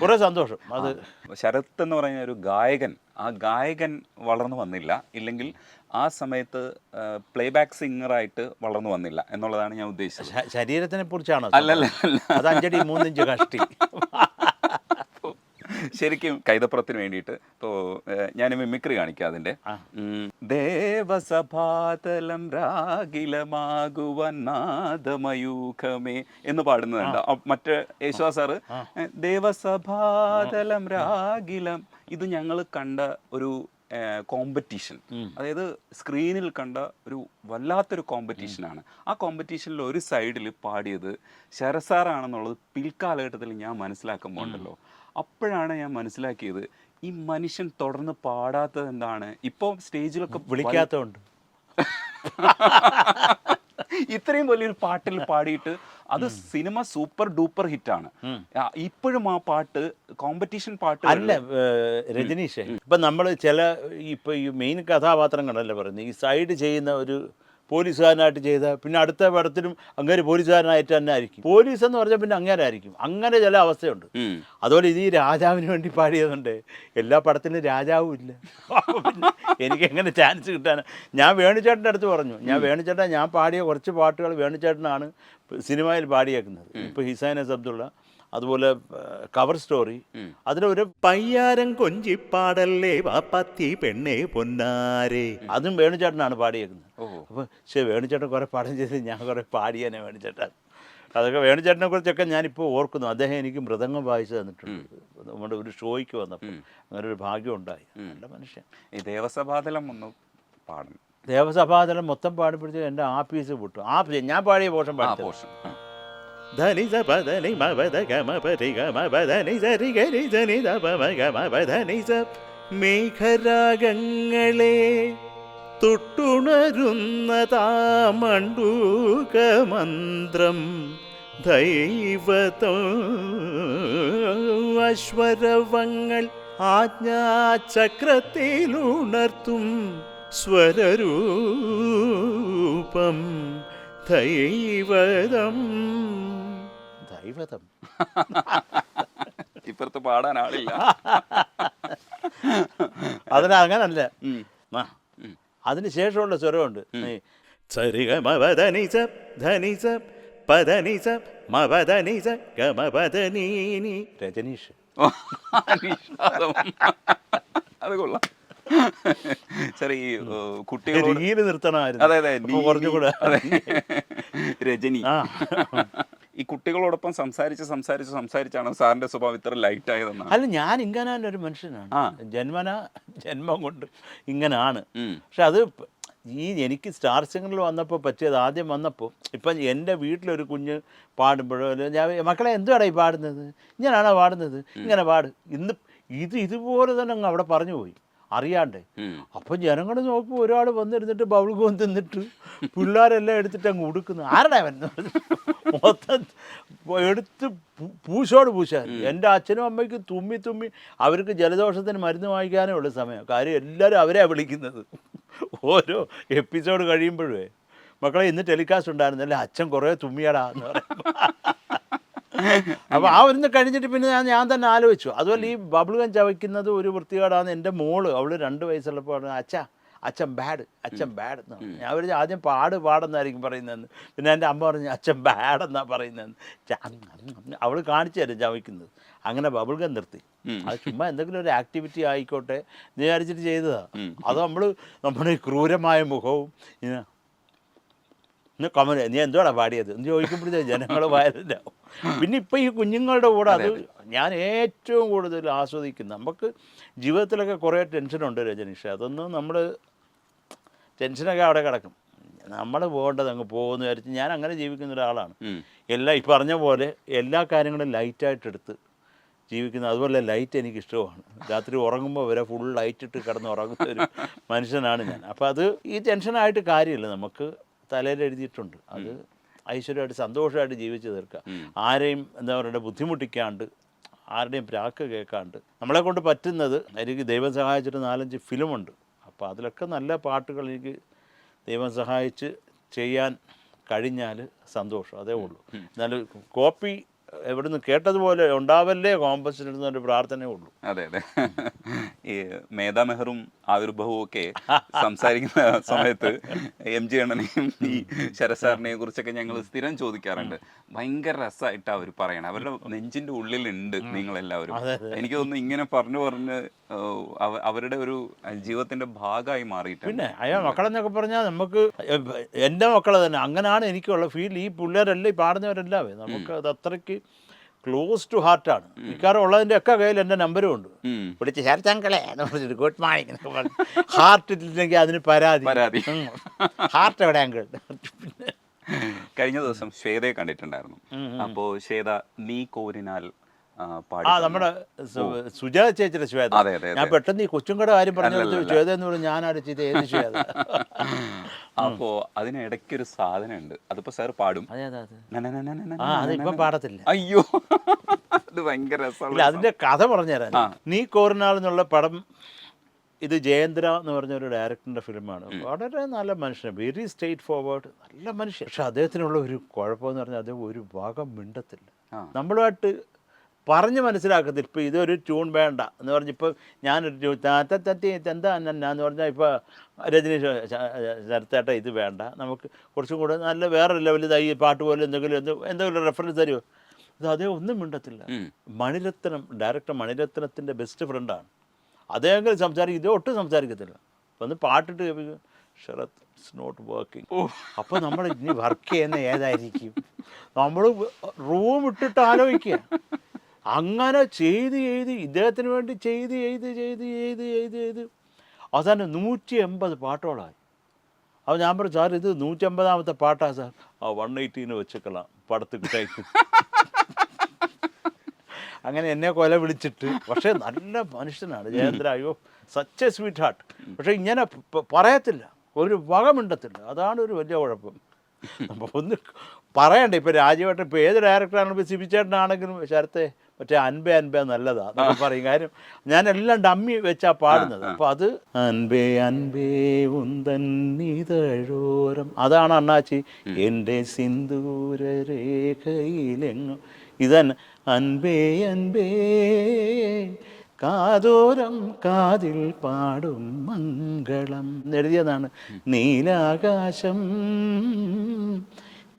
കുറേ സന്തോഷം. അത് ശരത് എന്ന് പറയുന്ന ഒരു ഗായകൻ ആ ഗായകൻ വളർന്നു വന്നില്ല. ഇല്ലെങ്കിൽ ആ സമയത്ത് പ്ലേ ബാക്ക് സിംഗറായിട്ട് വളർന്നു വന്നില്ല എന്നുള്ളതാണ് ഞാൻ ഉദ്ദേശിച്ചത്. ശരീരത്തിനെ കുറിച്ചാണോ അല്ലല്ല അല്ല. അത് അഞ്ചടി മൂന്നിഞ്ച് കഷ്ടി. ശരിക്കും കൈതപ്പുറത്തിന് വേണ്ടിയിട്ട്. ഇപ്പോൾ ഞാൻ മിമിക്രി കാണിക്കാം അതിന്റെ. ദേവസഭാതലം രാഗിലമാകുവൻ നാദമയൂഖമേ എന്ന് പാടുന്നതുണ്ട്. മറ്റേ യേശുവാ സാറ് ദേവസഭാതലം രാഗിലം. ഇത് ഞങ്ങൾ കണ്ട ഒരു കോമ്പറ്റീഷൻ. അതായത് സ്ക്രീനിൽ കണ്ട ഒരു വല്ലാത്തൊരു കോമ്പറ്റീഷനാണ്. ആ കോമ്പറ്റീഷനിൽ ഒരു സൈഡിൽ പാടിയത് ശരസാറാണെന്നുള്ളത് പിൽക്കാലഘട്ടത്തിൽ ഞാൻ മനസ്സിലാക്കുമ്പോൾ ഉണ്ടല്ലോ അപ്പോഴാണ് ഞാൻ മനസ്സിലാക്കിയത് ഈ മനുഷ്യൻ തുടർന്ന് പാടാത്തത് എന്താണ്? ഇപ്പോൾ സ്റ്റേജിലൊക്കെ വിളിക്കാത്തതുണ്ട്. ഇത്രയും വലിയൊരു പാട്ടിൽ പാടിയിട്ട് അത് സിനിമ സൂപ്പർ ഡൂപ്പർ ഹിറ്റാണ്. ഇപ്പോഴും ആ പാട്ട് കോമ്പറ്റീഷൻ പാട്ട് അല്ല രജനീഷ് ഇപ്പൊ ഇപ്പം നമ്മൾ ചില ഇപ്പം ഈ മെയിൻ കഥാപാത്രങ്ങളല്ലേ പറയുന്നത്? ഈ സൈഡ് ചെയ്യുന്ന ഒരു പോലീസുകാരനായിട്ട് ചെയ്ത പിന്നെ അടുത്ത പടത്തിലും അങ്ങേര് പോലീസുകാരനായിട്ട് തന്നെ ആയിരിക്കും. പോലീസ് എന്ന് പറഞ്ഞാൽ പിന്നെ അങ്ങനെ ആയിരിക്കും. അങ്ങനെ ചില അവസ്ഥയുണ്ട്. അതുപോലെ ഇത് ഈ രാജാവിന് വേണ്ടി പാടിയതുണ്ട്. എല്ലാ പടത്തിലും രാജാവും ഇല്ല. എനിക്ക് എങ്ങനെ ചാൻസ് കിട്ടാൻ ഞാൻ വേണുചേട്ടന്റെ അടുത്ത് പറഞ്ഞു. ഞാൻ വേണുചേട്ടൻ ഞാൻ പാടിയ കുറച്ച് പാട്ടുകൾ വേണുചേട്ടനാണ് സിനിമയിൽ പാടിയേക്കുന്നത്. ഇപ്പോൾ ഹിസാനെ അബ്ദുള്ള അതുപോലെ കവർ സ്റ്റോറി അതിനൊരു പയ്യാരം കൊഞ്ചിപ്പാടല്ലേ പത്തി പെണ്ണേ പൊന്നാരേ. അതും വേണുചേട്ടനാണ് പാടിയേക്കുന്നത്. അപ്പോൾ പക്ഷേ വേണുചേട്ടൻ കുറേ പാടം ചെയ്ത് ഞാൻ കുറേ പാടിയേനെ വേണുചേട്ടൻ അതൊക്കെ വേണുചേട്ടനെ കുറിച്ചൊക്കെ ഞാനിപ്പോൾ ഓർക്കുന്നു. അദ്ദേഹം എനിക്ക് മൃദംഗം വായിച്ചു തന്നിട്ടുണ്ട്. നമ്മുടെ ഒരു ഷോയ്ക്ക് വന്നപ്പോൾ അങ്ങനെ ഒരു ഭാഗ്യം ഉണ്ടായി. നല്ല മനുഷ്യൻ. ഈ ദേവസഭാതലം ഒന്ന് പാടണം. ദേവസഭാതലം മൊത്തം പാടിപ്പിടിച്ച് എന്റെ ആപ്പീസ് പൊട്ടും. ആ ഞാൻ പാടിയ പോഷൻ ആ പാടി പോർഷൻ ധനി സ പദനി മപദ ഗമ പരി ഗമ പദനി സരി ഗരി ധനി ദപ ഗമ പദനി സ മേഘരാഗങ്ങളെ തൊട്ടുണരുന്നതാ മണ്ഡൂകമന്ത്രം ദൈവതോ. അശ്വരവങ്ങൾ ആജ്ഞാചക്രത്തിലുണർത്തും സ്വരരൂപം ദൈവതം. ദൈവതം ഇപ്പുറത്ത് പാടാൻ ആളില്ല. അതിന് അങ്ങനല്ല ഉം. ആ അതിന് ശേഷമുള്ള സ്വരമുണ്ട്. രജനീഷ്. അത്. കൊള്ളാം. സാർ ഈ കുട്ടികൾ നിർത്തണമായിരുന്നു. അതെ അതെ കുറഞ്ഞുകൂടെ കുറച്ചുകൂടെ അതെ. രജനി. ആ. ഈ കുട്ടികളോടൊപ്പം സംസാരിച്ച് സംസാരിച്ച് സംസാരിച്ചാണ് സാറിന്റെ സ്വഭാവം ഇത്ര ലൈറ്റ് ആയതെന്നാണ്. അല്ല ഞാൻ ഇങ്ങനെ ഒരു മനുഷ്യനാണ്. ജന്മന ജന്മം കൊണ്ട് ഇങ്ങനാണ്. ഉം. പക്ഷെ അത് ഈ എനിക്ക് സ്റ്റാർ സിംഗറിൽ വന്നപ്പോൾ പറ്റിയത് ആദ്യം വന്നപ്പോൾ ഇപ്പം എന്റെ വീട്ടിലൊരു കുഞ്ഞ് പാടുമ്പോഴോ അല്ലെങ്കിൽ ഞാൻ മക്കളെ എന്തുവാടാ ഈ പാടുന്നത്? ഇങ്ങനെയാണോ പാടുന്നത്? ഇങ്ങനെ പാട്. ഇന്ന് ഇത് ഇതുപോലെ തന്നെ അങ്ങ് അവിടെ പറഞ്ഞു പോയി. അറിയാണ്ട്. അപ്പൊ ജനങ്ങൾ നോക്കുമ്പോൾ ഒരാൾ വന്നിരുന്നിട്ട് കോൻ തിന്നിട്ട് പിള്ളേരെല്ലാം എടുത്തിട്ട് അങ്ങ് ഉടുക്കുന്നു. ആരുടെ അവൻ മൊത്തം എടുത്ത് പൂശോട് പൂശാൻ. എന്റെ അച്ഛനും അമ്മയ്ക്കും തുമ്മി തുമ്മി അവർക്ക് ജലദോഷത്തിന് മരുന്ന് വാങ്ങിക്കാനേ ഉള്ള സമയം. കാര്യം എല്ലാവരും അവരെയാണ് വിളിക്കുന്നത്. ഓരോ എപ്പിസോഡ് കഴിയുമ്പോഴേ. മക്കളെ ഇന്ന് ടെലികാസ്റ്റ് ഉണ്ടായിരുന്നല്ലേ? അച്ഛൻ കുറേ തുമ്മിയടാ എന്ന് പറയുമ്പോൾ അപ്പോൾ ആ ഒന്ന് കഴിഞ്ഞിട്ട് പിന്നെ ഞാൻ ഞാൻ തന്നെ ആലോചിച്ചു. അതുപോലെ ഈ ബബിൾ ഗം ചവയ്ക്കുന്നത് ഒരു വൃത്തികേടാന്ന് എന്റെ മോൾ അവൾ രണ്ട് വയസ്സുള്ളപ്പോൾ പറഞ്ഞു അച്ഛാ അച്ഛൻ ബാഡ് അച്ഛൻ ബാഡ് എന്നാണ് ഞാൻ ഒരു ആദ്യം പാട് പാടെന്നായിരിക്കും പറയുന്നതെന്ന്. പിന്നെ എന്റെ അമ്മ പറഞ്ഞു അച്ഛൻ ബാഡ് എന്നാണ് പറയുന്നതെന്ന്. അവൾ കാണിച്ചു തരും ചവയ്ക്കുന്നത് അങ്ങനെ ബബിൾ ഗം നിർത്തി. അത് ചുമ്മാ എന്തെങ്കിലും ഒരു ആക്ടിവിറ്റി ആയിക്കോട്ടെ വിചാരിച്ചിട്ട് ചെയ്തതാണ് അത് നമ്മൾ നമ്മുടെ ക്രൂരമായ മുഖവും ഇന്ന് കമൽ നീ എന്തുവാണ് പാടിയത്? എന്ന് ചോദിക്കുമ്പോഴത്തേ ജനങ്ങൾ വയലിലാവും പിന്നെ ഇപ്പം ഈ കുഞ്ഞുങ്ങളുടെ കൂടെ അത് ഞാൻ ഏറ്റവും കൂടുതൽ ആസ്വദിക്കുന്നത് നമുക്ക് ജീവിതത്തിലൊക്കെ കുറേ ടെൻഷനുണ്ട് രജനീഷ്. അതൊന്നും നമ്മൾ ടെൻഷനൊക്കെ അവിടെ കിടക്കും. നമ്മൾ പോകേണ്ടത് അങ്ങ് പോകുമെന്ന് വിചാരിച്ച് ഞാൻ അങ്ങനെ ജീവിക്കുന്ന ഒരാളാണ്. എല്ലാം ഈ പറഞ്ഞ പോലെ എല്ലാ കാര്യങ്ങളും ലൈറ്റായിട്ട് എടുത്ത് ജീവിക്കുന്നത് അതുപോലെ ലൈറ്റ് എനിക്ക് ഇഷ്ടമാണ് രാത്രി ഉറങ്ങുമ്പോൾ വരെ ഫുൾ ലൈറ്റ് ഇട്ട് കിടന്ന് ഉറങ്ങുന്ന ഒരു മനുഷ്യനാണ് ഞാൻ. അപ്പോൾ അത് ഈ ടെൻഷനായിട്ട് കാര്യമില്ല. നമുക്ക് തലയിൽ എഴുതിയിട്ടുണ്ട് അത് ഐശ്വര്യമായിട്ട് സന്തോഷമായിട്ട് ജീവിച്ചു തീർക്കുക. ആരെയും എന്താ പറയുക ബുദ്ധിമുട്ടിക്കാണ്ട് ആരുടെയും പ്രാക്ക് കേൾക്കാണ്ട് നമ്മളെ കൊണ്ട് പറ്റുന്നത് എനിക്ക് ദൈവം സഹായിച്ചിട്ട് നാലഞ്ച് ഫിലിമുണ്ട്. അപ്പോൾ അതിലൊക്കെ നല്ല പാട്ടുകൾ എനിക്ക് ദൈവം സഹായിച്ച് ചെയ്യാൻ കഴിഞ്ഞാൽ സന്തോഷം. അതേ ഉള്ളൂ. എന്നാലും കോപ്പി എവിടുന്ന് കേട്ടതുപോലെ ഉണ്ടാവല്ലേ കോമ്പസിന് ഒരു പ്രാർത്ഥനയേ ഉള്ളൂ. അതെ അതെ. ഈ മേധാ മെഹറും ആവിർഭവവും ഒക്കെ സംസാരിക്കുന്ന സമയത്ത് എം ജി അണ്ണനെയും ഈ ശരസാറിനെയും കുറിച്ചൊക്കെ ഞങ്ങൾ സ്ഥിരം ചോദിക്കാറുണ്ട്. ഭയങ്കര രസമായിട്ട് അവർ പറയണം. അവരുടെ നെഞ്ചിന്റെ ഉള്ളിലുണ്ട് നിങ്ങളെല്ലാവരും. എനിക്ക് തോന്നുന്നു ഇങ്ങനെ പറഞ്ഞു പറഞ്ഞ് അവരുടെ ഒരു ജീവിതത്തിന്റെ ഭാഗമായി മാറിയിട്ട് പിന്നെ അയാൾ മക്കളെന്നൊക്കെ പറഞ്ഞാൽ നമുക്ക് എന്റെ മക്കളെ തന്നെ അങ്ങനെയാണ് എനിക്കുള്ള ഫീൽ ഈ പിള്ളേരെല്ലാം ഈ പാടുന്നവരെല്ലാവേ നമുക്ക് അത് അത്രയ്ക്ക് ക്ലോസ് ടു ഹാർട്ടാണ് മിക്കവാറും ഉള്ളതിന്റെ ഒക്കെ കയ്യിൽ എന്റെ നമ്പരും ഉണ്ട്. വിളിച്ച് ശരത്തങ്കളെ പറഞ്ഞിട്ട് ഗുഡ് മോർണിംഗ് എന്നൊക്കെ പറഞ്ഞു. ഹാർട്ട് ഇല്ലെങ്കിൽ അതിന് പരാതി. പരാതി. ഹാർട്ട് എവിടെ അങ്കിൾ? കഴിഞ്ഞ ദിവസം ശ്വേതയെ കണ്ടിട്ടുണ്ടായിരുന്നു. അപ്പോ ശ്വേത നീ കോരിനാൽ ആ. നമ്മുടെ സുജാത ചേച്ചിയുടെ ശ്വേത. ഞാൻ പെട്ടെന്ന് ഈ കൊച്ചുംകട കാര്യം പറഞ്ഞു. ശ്വേത എന്ന് പറഞ്ഞു ഞാൻ അടിച്ചത് ഏത് ശ്വേത? അപ്പോ അതിനിടയ്ക്കൊരു സാധനം ഉണ്ട് അതിപ്പോ സാർ പാടും. അതിപ്പം പാടത്തില്ല. അയ്യോ. അത് ഭയങ്കര ഇല്ല അതിന്റെ കഥ പറഞ്ഞുതരാൻ. നീ കോറിനാൾ എന്നുള്ള പടം ഇത് ജയേന്ദ്ര എന്ന് പറഞ്ഞ ഒരു ഡയറക്ടറിന്റെ ഫിലിമാണ്. വളരെ നല്ല മനുഷ്യൻ വെരി സ്ട്രേറ്റ് ഫോർവേഡ് നല്ല മനുഷ്യൻ. പക്ഷെ അദ്ദേഹത്തിനുള്ള ഒരു കുഴപ്പമെന്ന് പറഞ്ഞാൽ അദ്ദേഹം ഒരു ഭാഗം മിണ്ടത്തില്ല. നമ്മളുമായിട്ട് പറഞ്ഞ് മനസ്സിലാക്കത്തില്ല. ഇപ്പോൾ ഇതൊരു ട്യൂൺ വേണ്ട. എന്ന് പറഞ്ഞിപ്പോൾ ഞാനൊരു ട്യൂൺ താത്ത എന്താ എന്നാ പറഞ്ഞാൽ ഇപ്പോൾ രജനീഷ് ശരത്തേട്ട ഇത് വേണ്ട. നമുക്ക് കുറച്ചും കൂടെ നല്ല വേറെ ലെവലിൽ ഈ പാട്ട് പോലെ എന്തെങ്കിലും എന്ത് എന്തെങ്കിലും റെഫറൻസ് തരുമോ ഇത് അതേ ഒന്നും മിണ്ടത്തില്ല. മണിരത്നം ഡയറക്ടർ മണിരത്നത്തിന്റെ ബെസ്റ്റ് ഫ്രണ്ടാണ് അദ്ദേഹം സംസാരിക്കും ഇത് ഒട്ടും സംസാരിക്കത്തില്ല. ഒന്ന് പാട്ടിട്ട് കേൾപ്പിക്കും. ഷറത്ത് ഇറ്റ്സ് നോട്ട് വർക്കിംഗ് അപ്പോൾ നമ്മൾ ഇനി വർക്ക് ചെയ്യുന്ന ഏതായിരിക്കും? നമ്മൾ റൂം ഇട്ടിട്ട് ആലോചിക്കുക അങ്ങനെ ചെയ്ത് ചെയ്ത് ഇദ്ദേഹത്തിന് വേണ്ടി ചെയ്ത് ചെയ്ത് ചെയ്ത് ചെയ്ത് ചെയ്ത് ചെയ്ത് അവസാനം നൂറ്റി എൺപത് പാട്ടോളായി. അപ്പോൾ ഞാൻ പറഞ്ഞു സാർ ഇത് നൂറ്റി അമ്പതാമത്തെ പാട്ടാണ് സാർ. ആ വൺ എയ്റ്റീന് വെച്ചേക്കളാം പടത്തിട്ടേക്ക് അങ്ങനെ എന്നെ കൊല വിളിച്ചിട്ട് പക്ഷേ നല്ല മനുഷ്യനാണ് ജയേന്ദ്ര. അയ്യോ സച്ച് എ സ്വീറ്റ് ഹാർട്ട് പക്ഷേ ഇങ്ങനെ പറയത്തില്ല. ഒരു വകമുണ്ടത്തില്ല. അതാണ് ഒരു വലിയ കുഴപ്പം. അപ്പോൾ ഒന്ന് പറയണ്ടേ ഇപ്പോൾ രാജീവേട്ടൻ ഇപ്പോൾ ഏത് ഡയറക്ടറാണെങ്കിലും ഇപ്പോൾ സിബിച്ചേട്ടനാണെങ്കിലും ശരത്തെ മറ്റേ അൻപേ അൻപേ നല്ലതാണ് നമ്മൾ പറയും. കാര്യം ഞാനെല്ലാം ഡമ്മി വെച്ചാ പാടുന്നത്. അപ്പോൾ അത് അൻപേ അൻപേ ഉന്തൻ നീതഴോരം. അതാണ് അണ്ണാച്ചി എന്റെ സിന്ദൂര രേഖയിലെങ്ങും ഇതൻ അൻപേ അൻപേ കാതോരം കാതിൽ പാടും മംഗളം. എഴുതിയതാണ് നീലാകാശം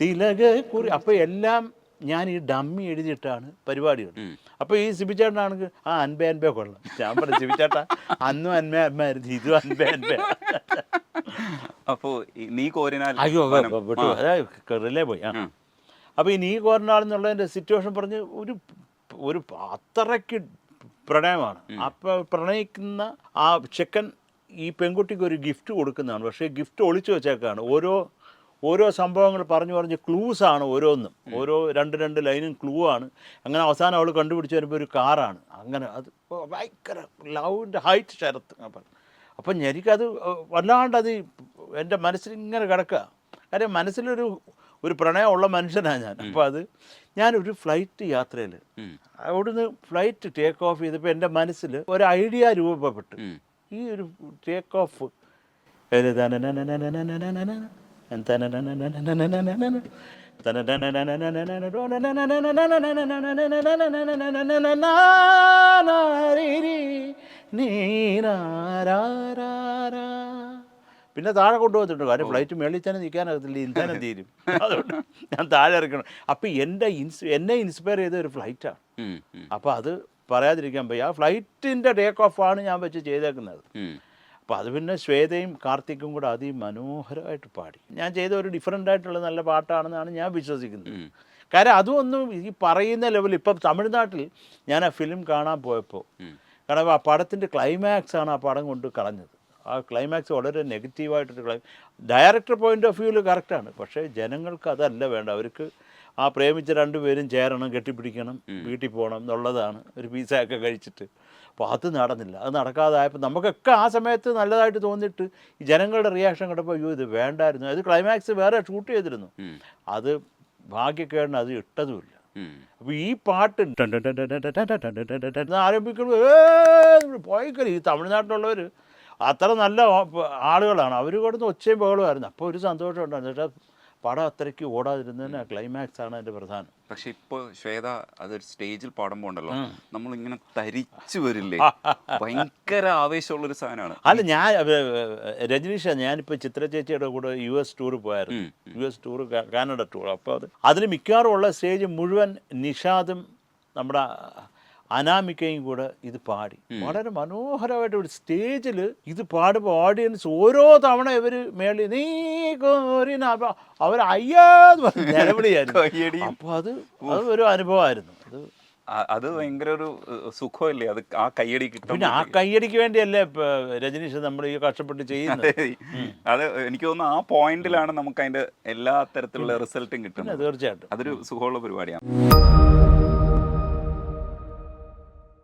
തിലക കുറി അപ്പോൾ എല്ലാം ഞാൻ ഈ ഡമ്മി എഴുതിയിട്ടാണ് പരിപാടികൾ അപ്പോൾ ഈ സിബിച്ചേട്ടനാണെങ്കിൽ ആ അൻപേ അൻപേ കൊള്ളാം. ഞാൻ പറഞ്ഞു സിബിച്ചേട്ടാ അന്നും അൻപേ അമ്മയായിരുന്നു ഇതും അൻപേ അൻപേ. അപ്പോ ഈ നീ കോരിനാൽ അയ്യോ. അതായത് പോയി. അപ്പോൾ ഈ നീ കോരനാളെന്നുള്ളതിന്റെ സിറ്റുവേഷൻ പറഞ്ഞ് ഒരു ഒരു അത്രയ്ക്ക് പ്രണയമാണ്. അപ്പോൾ പ്രണയിക്കുന്ന ആ ചെക്കൻ ഈ പെൺകുട്ടിക്ക് ഒരു ഗിഫ്റ്റ് കൊടുക്കുന്നതാണ്. പക്ഷേ ഗിഫ്റ്റ് ഒളിച്ചു വെച്ചേക്കാണ്. ഓരോ ഓരോ സംഭവങ്ങൾ പറഞ്ഞു പറഞ്ഞ് ക്ലൂസ് ആണ് ഓരോന്നും. ഓരോ രണ്ട് രണ്ട് ലൈനും ക്ലൂ ആണ്. അങ്ങനെ അവസാനം അവൾ കണ്ടുപിടിച്ച് വരുമ്പോൾ ഒരു കാറാണ് അങ്ങനെ അത് ഭയങ്കര ലവിന്റെ ഹൈറ്റ് ശരത്ത് അപ്പം അപ്പം എനിക്കത് വല്ലാണ്ട് അത് എന്റെ മനസ്സിൽ ഇങ്ങനെ കിടക്കുക കാര്യം മനസ്സിലൊരു ഒരു പ്രണയമുള്ള മനുഷ്യനാണ് ഞാൻ. അപ്പോൾ അത് ഞാനൊരു ഫ്ലൈറ്റ് യാത്രയിൽ. അവിടുന്ന് ഫ്ലൈറ്റ് ടേക്ക് ഓഫ് ചെയ്തപ്പോൾ എന്റെ മനസ്സിൽ ഒരു ഐഡിയ രൂപപ്പെട്ടു. ഈ ഒരു ടേക്ക് ഓഫ് പിന്നെ താഴെ കൊണ്ടുപോകത്തിട്ടുണ്ട് കാര്യം ഫ്ലൈറ്റ് മേളിൽ തന്നെ നിൽക്കാനകത്തില്ല. ഇന്ധനം തീരും. അതുകൊണ്ട് ഞാൻ താഴെ ഇറക്കണം അപ്പം എന്റെ ഇൻസ് എന്നെ ഇൻസ്പയർ ചെയ്ത ഒരു ഫ്ലൈറ്റാണ് അപ്പോൾ അത് പറയാതിരിക്കാൻ പയ്യ. ആ ഫ്ലൈറ്റിന്റെ ടേക്ക് ഓഫ് ആണ് ഞാൻ വെച്ച് ചെയ്തേക്കുന്നത്. അപ്പോൾ അത് പിന്നെ ശ്വേതയും കാർത്തിക്കും കൂടെ അതിമനോഹരമായിട്ട് പാടി. ഞാൻ ചെയ്ത ഒരു ഡിഫറെന്റ് ആയിട്ടുള്ള നല്ല പാട്ടാണെന്നാണ് ഞാൻ വിശ്വസിക്കുന്നത്. കാര്യം അതുമൊന്നും ഈ പറയുന്ന ലെവലിൽ ഇപ്പം തമിഴ്നാട്ടിൽ ഞാൻ ആ ഫിലിം കാണാൻ പോയപ്പോൾ കാരണം ആ പടത്തിന്റെ ക്ലൈമാക്സ് ആണ് ആ പടം കൊണ്ട് കളഞ്ഞത്. ആ ക്ലൈമാക്സ് വളരെ നെഗറ്റീവായിട്ടൊരു ക്ലൈ ഡയറക്ടർ പോയിന്റ് ഓഫ് വ്യൂവിൽ കറക്റ്റാണ് പക്ഷേ ജനങ്ങൾക്ക് അതല്ല വേണ്ട. അവർക്ക് ആ പ്രേമിച്ച രണ്ടുപേരും ചേരണം കെട്ടിപ്പിടിക്കണം വീട്ടിൽ പോകണം എന്നുള്ളതാണ്. ഒരു പിസയൊക്കെ കഴിച്ചിട്ട്. അപ്പോൾ അത് നടന്നില്ല. അത് നടക്കാതായപ്പോൾ നമുക്കൊക്കെ ആ സമയത്ത് നല്ലതായിട്ട് തോന്നിയിട്ട് ഈ ജനങ്ങളുടെ റിയാക്ഷൻ കണ്ടപ്പോൾ അയ്യോ ഇത് വേണ്ടായിരുന്നു. അത് ക്ലൈമാക്സ് വേറെ ഷൂട്ട് ചെയ്തിരുന്നു. അത് ഭാഗ്യക്കേടിന് അത് ഇട്ടതുമില്ല. അപ്പോൾ ഈ പാട്ട് ആരംഭിക്കുമ്പോൾ പോയിക്കറി ഈ തമിഴ്നാട്ടിലുള്ളവർ അത്ര നല്ല ആളുകളാണ്. അവർ കൊടുത്ത് ഒച്ചയും ബഹളമായിരുന്നു അപ്പോൾ ഒരു സന്തോഷം ഉണ്ടായിരുന്നു പക്ഷേ പടം അത്രയ്ക്ക് ഓടാതിരുന്നതിന് ക്ലൈമാക്സ് ആണ് അതിന്റെ പ്രധാനം. പക്ഷെ ഇപ്പൊ ശ്വേത അതൊരു സ്റ്റേജിൽ പാടുമ്പോ ഉണ്ടല്ലോ. നമ്മളിങ്ങനെ തരിച്ചു വരില്ലേ? ഭയങ്കര ആവേശമുള്ള ഒരു സാധനമാണ്. അല്ല ഞാൻ രജനീഷ ഞാനിപ്പോൾ ചിത്ര ചേച്ചിയുടെ കൂടെ യു എസ് ടൂർ പോയായിരുന്നു. U S tour Canada tour അപ്പോൾ അത് അതിൽ മിക്കവാറും ഉള്ള സ്റ്റേജ് മുഴുവൻ നിഷാദും നമ്മുടെ അനാമിക്കയും കൂടെ ഇത് പാടി. വളരെ മനോഹരമായിട്ട് ഒരു സ്റ്റേജിൽ ഇത് പാടുമ്പോൾ ഓഡിയൻസ് ഓരോ തവണ ഇവർ മേളിൽ നീ കോരിന അവർ അയ്യാന്ന് പറഞ്ഞ് നിലവിളിയായിരുന്നു. അപ്പോൾ അത് അത് ഒരു അനുഭവമായിരുന്നു. അത് അത് ഭയങ്കര ഒരു സുഖമല്ലേ? അത് ആ കയ്യടി കിട്ടും പിന്നെ ആ കയ്യടിക്ക് വേണ്ടിയല്ലേ രജനീഷ് നമ്മൾ ഈ കഷ്ടപ്പെട്ട് ചെയ്യുന്നത്? അത് എനിക്ക് തോന്നുന്നു ആ പോയിന്റിലാണ് നമുക്ക് അതിന്റെ എല്ലാ തരത്തിലുള്ള റിസൾട്ടും കിട്ടുന്നത്. തീർച്ചയായിട്ടും. അതൊരു സുഖമുള്ള പരിപാടിയാണ്.